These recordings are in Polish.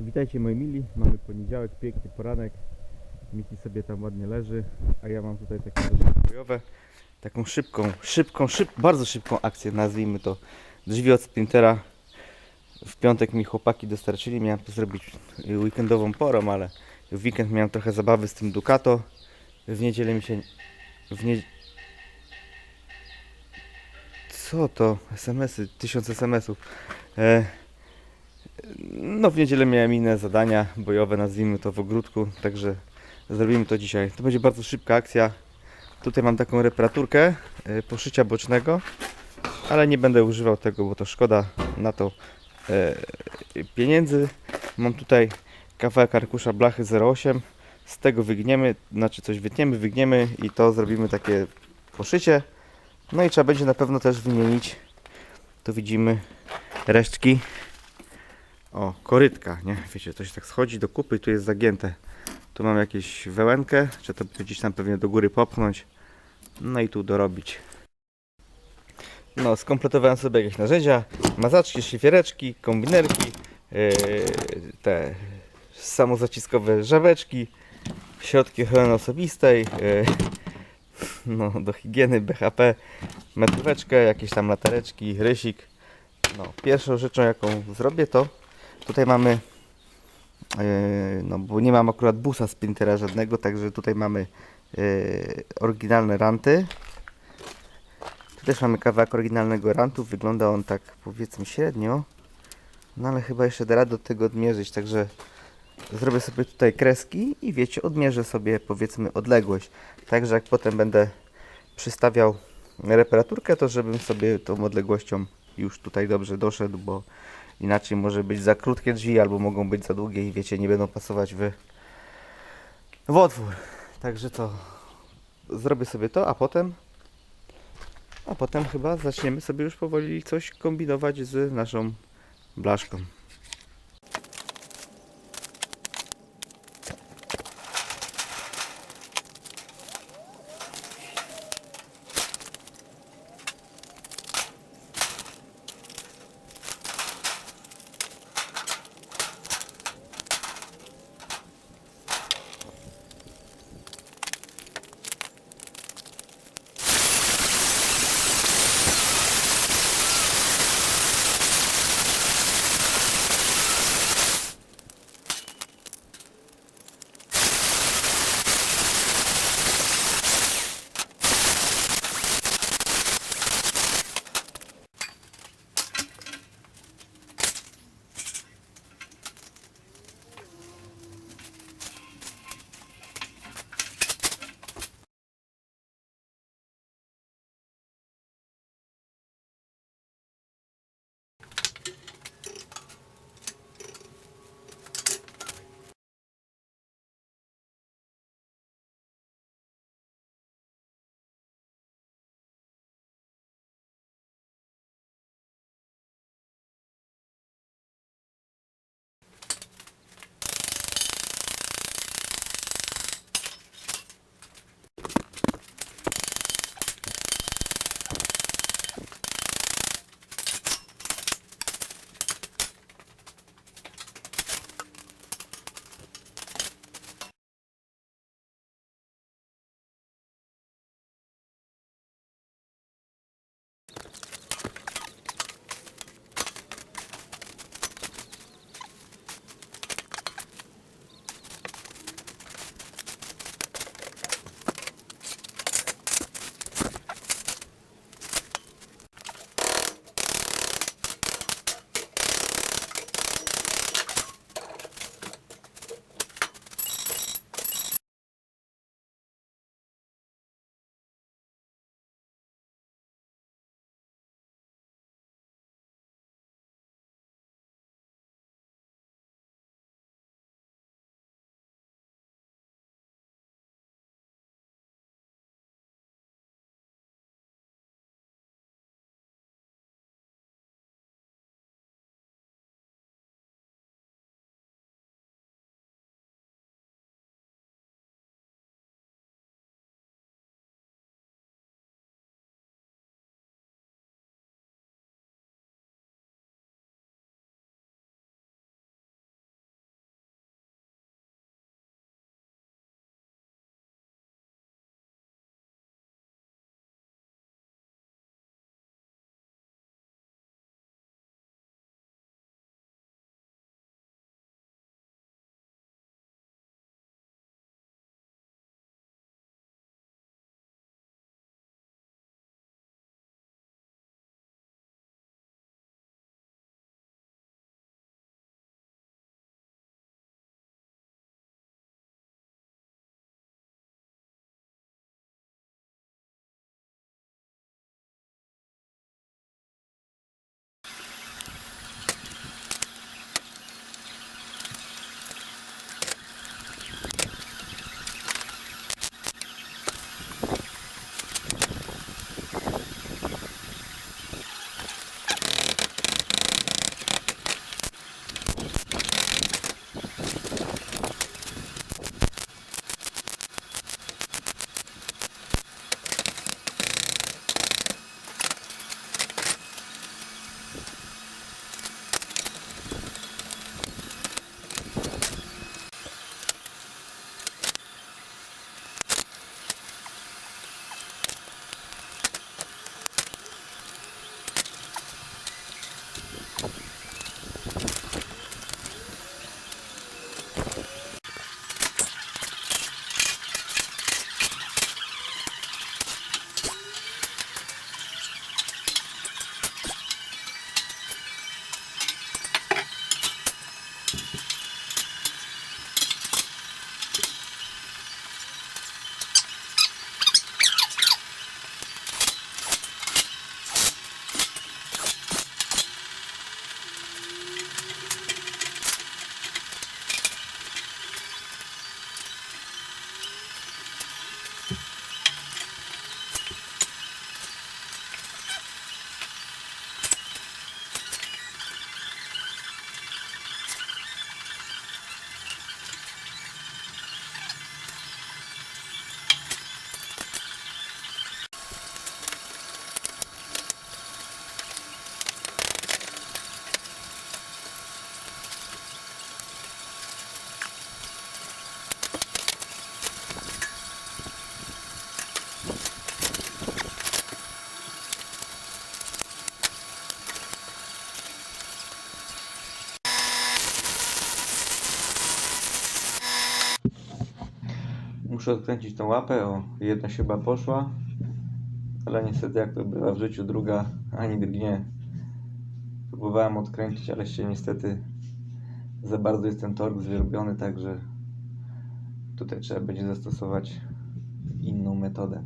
Witajcie moi mili, mamy poniedziałek, piękny poranek. Miki sobie tam ładnie leży, a ja mam tutaj takie bojowe. Taką szybką, szybką, szyb, bardzo szybką akcję, nazwijmy to. Drzwi od sprintera. W piątek mi chłopaki dostarczyli, miałem to zrobić weekendową porą, ale w weekend miałem trochę zabawy z tym Ducato. W niedzielę mi się... W nie... Co to? SMS-y, tysiąc SMS-ów. E... No w niedzielę miałem inne zadania bojowe, nazwijmy to w ogródku, także zrobimy to dzisiaj. To będzie bardzo szybka akcja. Tutaj mam taką reparaturkę e, poszycia bocznego, ale nie będę używał tego, bo to szkoda na to e, pieniędzy. Mam tutaj kawałek arkusza blachy 08. Z tego wygniemy, znaczy coś wytniemy, wygniemy i to zrobimy takie poszycie. No i trzeba będzie na pewno też wymienić, tu widzimy resztki o, korytka, nie? Wiecie, to się tak schodzi do kupy i tu jest zagięte. Tu mam jakieś wełenkę, czy to gdzieś tam pewnie do góry popchnąć. No i tu dorobić. No, skompletowałem sobie jakieś narzędzia, mazaczki, szlifiereczki, kombinerki, yy, te samozaciskowe żabeczki, środki ochrony osobistej, yy, no, do higieny BHP, metóweczkę, jakieś tam latareczki, rysik. No, pierwszą rzeczą jaką zrobię to Tutaj mamy, yy, no bo nie mam akurat busa sprintera żadnego, także tutaj mamy yy, oryginalne ranty. Tu też mamy kawałek oryginalnego rantu, wygląda on tak powiedzmy średnio, no ale chyba jeszcze da radę do tego odmierzyć, także zrobię sobie tutaj kreski i wiecie, odmierzę sobie powiedzmy odległość, także jak potem będę przystawiał reparaturkę, to żebym sobie tą odległością już tutaj dobrze doszedł, bo Inaczej może być za krótkie drzwi, albo mogą być za długie i wiecie, nie będą pasować w, w otwór. Także to zrobię sobie to, a potem a potem chyba zaczniemy sobie już powoli coś kombinować z naszą blaszką. Muszę odkręcić tą łapę, o, jedna się chyba poszła, ale niestety jak to bywa w życiu, druga ani drgnie. Próbowałem odkręcić, ale się niestety za bardzo jest ten tork zwierbiony, także tutaj trzeba będzie zastosować inną metodę.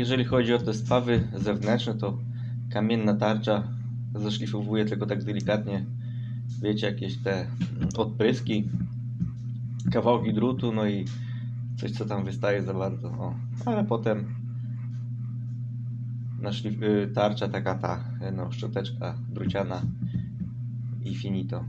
Jeżeli chodzi o te spawy zewnętrzne, to kamienna tarcza zaszlifowuje tylko tak delikatnie, wiecie, jakieś te odpryski, kawałki drutu, no i coś, co tam wystaje za bardzo. O. Ale potem y, tarcza taka ta, no, szczoteczka druciana i finito.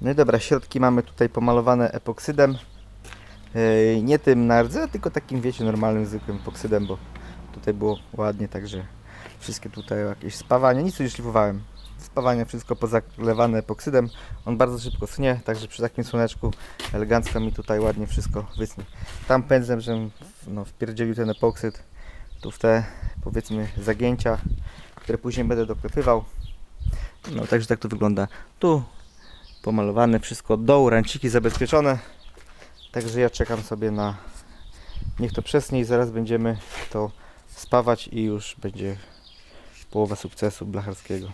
No i dobra, środki mamy tutaj pomalowane epoksydem. Yy, nie tym na rdze, tylko takim wiecie, normalnym, zwykłym epoksydem, bo tutaj było ładnie, także wszystkie tutaj jakieś spawania, nic nie szlifowałem. Spawania wszystko pozalewane epoksydem. On bardzo szybko schnie, także przy takim słoneczku elegancko mi tutaj ładnie wszystko wysnie. Tam pędzlem, żebym no, wpierdzielił ten epoksyd tu w te powiedzmy zagięcia, które później będę doklepywał. No także tak to wygląda. Tu pomalowane wszystko od dołu, ranciki zabezpieczone. Także ja czekam sobie na niech to przesnie i zaraz będziemy to spawać i już będzie połowa sukcesu blacharskiego.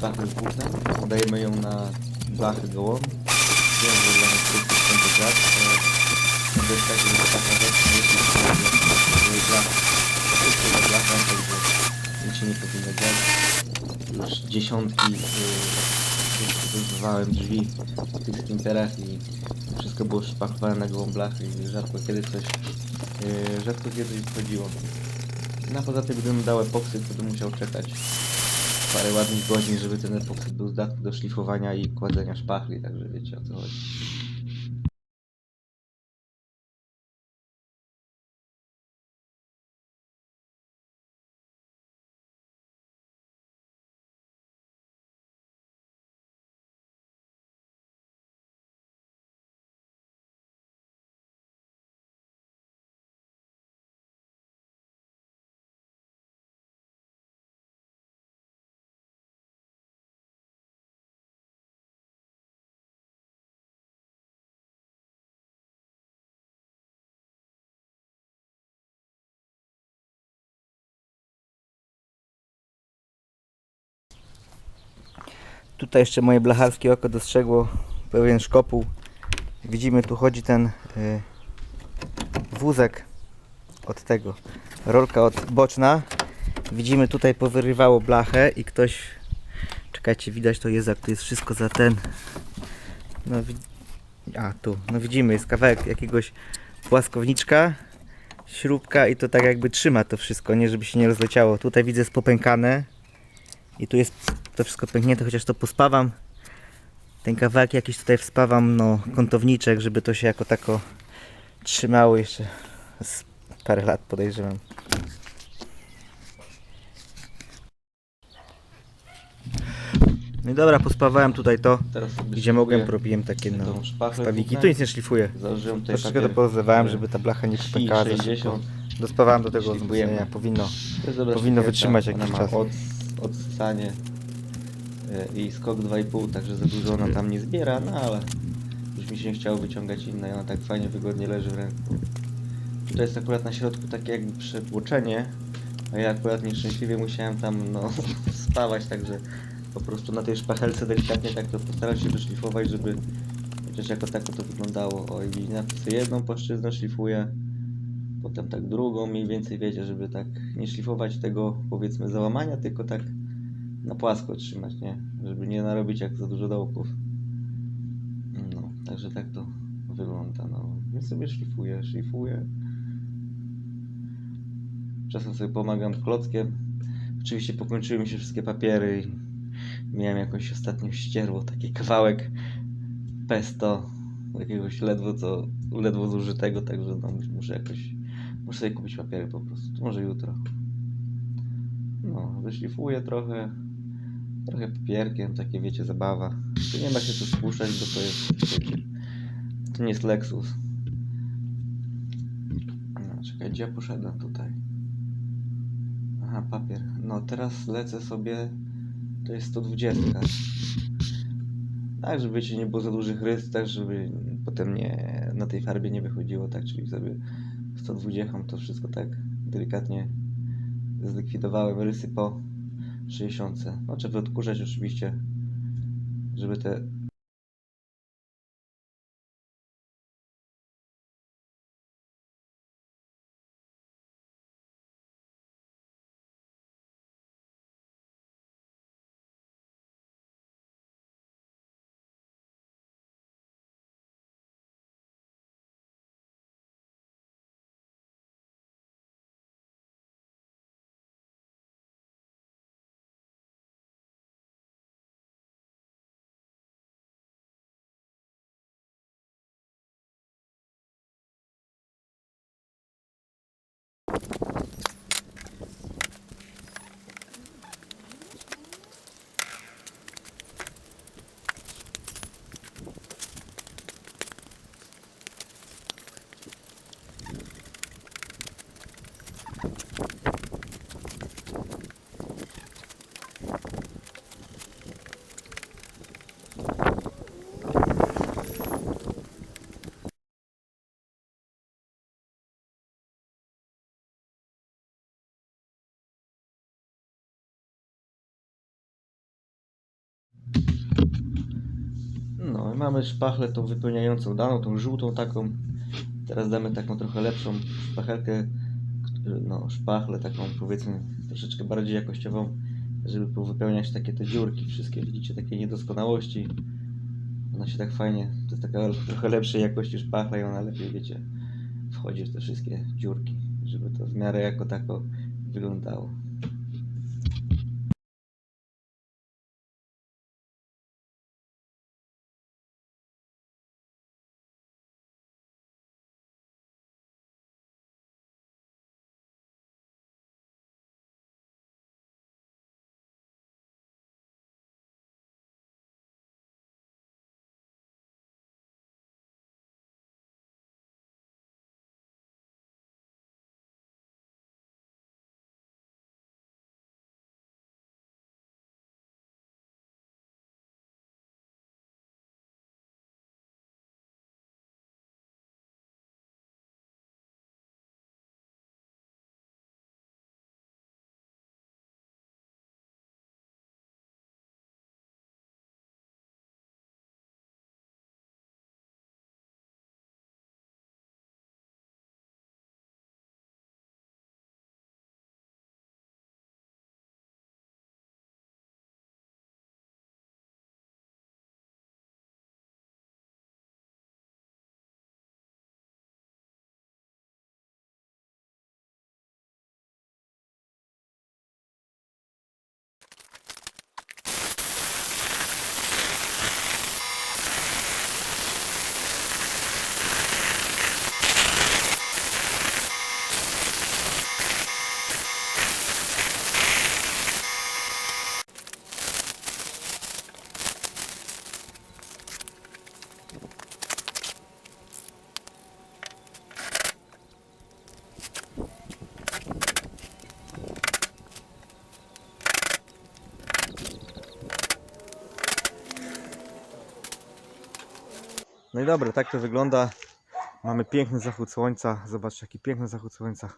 Dajemy blachę z włókna. Podajemy ją na blachę gołą. Wiem, że dla nas to jest 1000 lat. To jest tak, że taka rzecz, jeśli się blacha, wszystko za blachą, także nic się nie powinno dziać. Już dziesiątki yy, wyzwałem drzwi w tych sprinterach i wszystko było szpakowane na gołą blachę i rzadko kiedy coś, yy, rzadko kiedy coś wchodziło. No poza tym, gdybym dał epoksyd, to bym musiał czekać parę ładnych godzin, żeby ten epoksyd był zdatny do szlifowania i kładzenia szpachli, także wiecie o co chodzi. Tutaj jeszcze moje blacharskie oko dostrzegło pewien szkopuł. Widzimy, tu chodzi ten y, wózek od tego, rolka od boczna. Widzimy, tutaj powyrywało blachę i ktoś, czekajcie, widać to jest, jak to jest wszystko za ten, no a tu, no widzimy, jest kawałek jakiegoś płaskowniczka, śrubka i to tak jakby trzyma to wszystko, nie żeby się nie rozleciało. Tutaj widzę jest popękane i tu jest to wszystko pęknięte, chociaż to pospawam. Ten kawałek jakiś tutaj wspawam, no kątowniczek, żeby to się jako tako trzymało jeszcze z parę lat podejrzewam. No i dobra, pospawałem tutaj to, Teraz sobie gdzie mogłem, porobiłem takie no tą spawiki. tutaj. Tu nic nie szlifuję. Założyłem tutaj Troszeczkę to papier porozlewałem, e, żeby ta blacha nie popękała za szybko. 60. Dospawałem do tego Szlifujemy. wzmocnienia, powinno. To jest dobra Powinno wytrzymać ona jakiś ma czas. Od, odsysanie e, i skok 2,5, także za dużo ona tam nie zbiera, no ale już mi się nie chciało wyciągać innej, ona tak fajnie, wygodnie leży w ręku. Tutaj jest akurat na środku takie jakby przetłoczenie, a ja akurat nieszczęśliwie musiałem tam no spawać, także po prostu na tej szpachelce delikatnie tak to postaram się wyszlifować, żeby chociaż jako tako to wyglądało. O i napisy jedną płaszczyznę szlifuję, potem tak drugą mniej więcej wiecie, żeby tak nie szlifować tego powiedzmy załamania, tylko tak na płasko trzymać, nie? Żeby nie narobić jak za dużo dołków. No, także tak to wygląda, no. Więc sobie szlifuję, szlifuję. Czasem sobie pomagam klockiem. Oczywiście pokończyły mi się wszystkie papiery i miałem jakąś ostatnio ścierło, taki kawałek pesto, jakiegoś ledwo co, ledwo zużytego, także no mus- muszę jakoś, muszę sobie kupić papiery po prostu, może jutro. No, wyszlifuję trochę, trochę papierkiem, takie wiecie, zabawa. Tu nie ma się co spuszczać, bo to jest, wiecie, to nie jest Lexus. No, czekaj, gdzie ja poszedłem tutaj? Aha, papier. No, teraz lecę sobie, to jest 120. Tak, żeby ci nie było za dużych rys, też żeby potem nie, na tej farbie nie wychodziło, tak, czyli sobie 120 to wszystko tak delikatnie zlikwidowałem rysy po 60. No trzeba odkurzać oczywiście, żeby te No i mamy szpachlę tą wypełniającą daną, tą żółtą taką. Teraz damy taką trochę lepszą szpachelkę, no szpachlę taką powiedzmy troszeczkę bardziej jakościową, żeby powypełniać takie te dziurki wszystkie, widzicie, takie niedoskonałości. Ona się tak fajnie, to jest taka trochę lepszej jakości szpachla i ona lepiej, wiecie, wchodzi w te wszystkie dziurki, żeby to w miarę jako tako wyglądało. No i dobra, tak to wygląda. Mamy piękny zachód słońca. Zobaczcie, jaki piękny zachód słońca.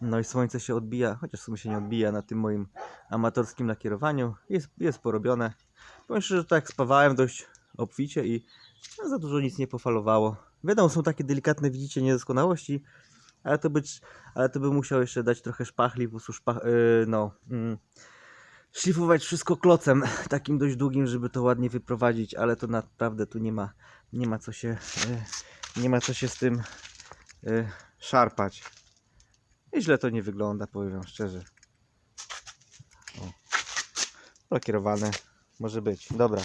No i słońce się odbija, chociaż w sumie się nie odbija na tym moim amatorskim lakierowaniu. Jest, jest porobione. Powiem szczerze, że tak spawałem dość obficie i no, za dużo nic nie pofalowało. Wiadomo, są takie delikatne, widzicie, niedoskonałości, ale to, być, ale to by musiał jeszcze dać trochę szpachli, po prostu szpach, yy, no, mm, szlifować wszystko klocem, takim dość długim, żeby to ładnie wyprowadzić, ale to naprawdę tu nie ma, nie ma co się, yy, nie ma co się z tym yy, szarpać. I źle to nie wygląda, powiem szczerze. O. Lakierowane może być. Dobra.